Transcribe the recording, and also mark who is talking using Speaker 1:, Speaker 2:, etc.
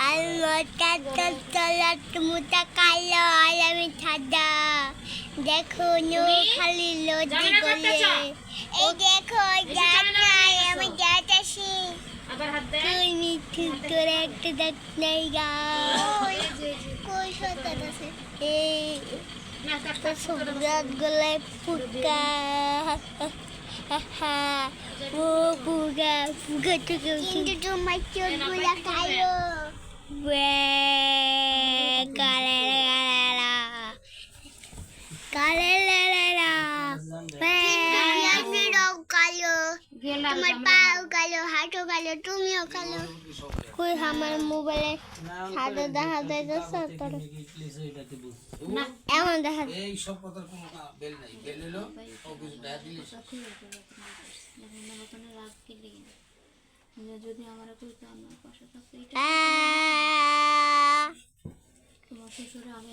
Speaker 1: আর মোটা তলা মোটা কালো আর আমি সাদা দেখো নো খালি লজি
Speaker 2: জামাটা
Speaker 1: গলে এই দেখো নাই আমি জাত আছি
Speaker 2: আবার হাত দে
Speaker 1: তুই ঠিক করে একটা দাঁত নাই গা কই সত্তাত আছে এই গলায় ফুকা ও ফুকা ফুকা থেকে কিন্তু তোমার চোখগুলা কালো কালে তোমার পাও কালো হাঁটু কালো তুমিও কালো কই আমার মোবাইলে সাদা দেখা যাইতেছে তোর দেখা
Speaker 3: এই সব কথার কোনো বেল নাই। বেল এলো ও কিছু দেখা দিলে।
Speaker 2: যদি আমার কইতো আমার পাশে থাকতো এটা
Speaker 1: আ
Speaker 2: তোমার শ্বশুরে আমি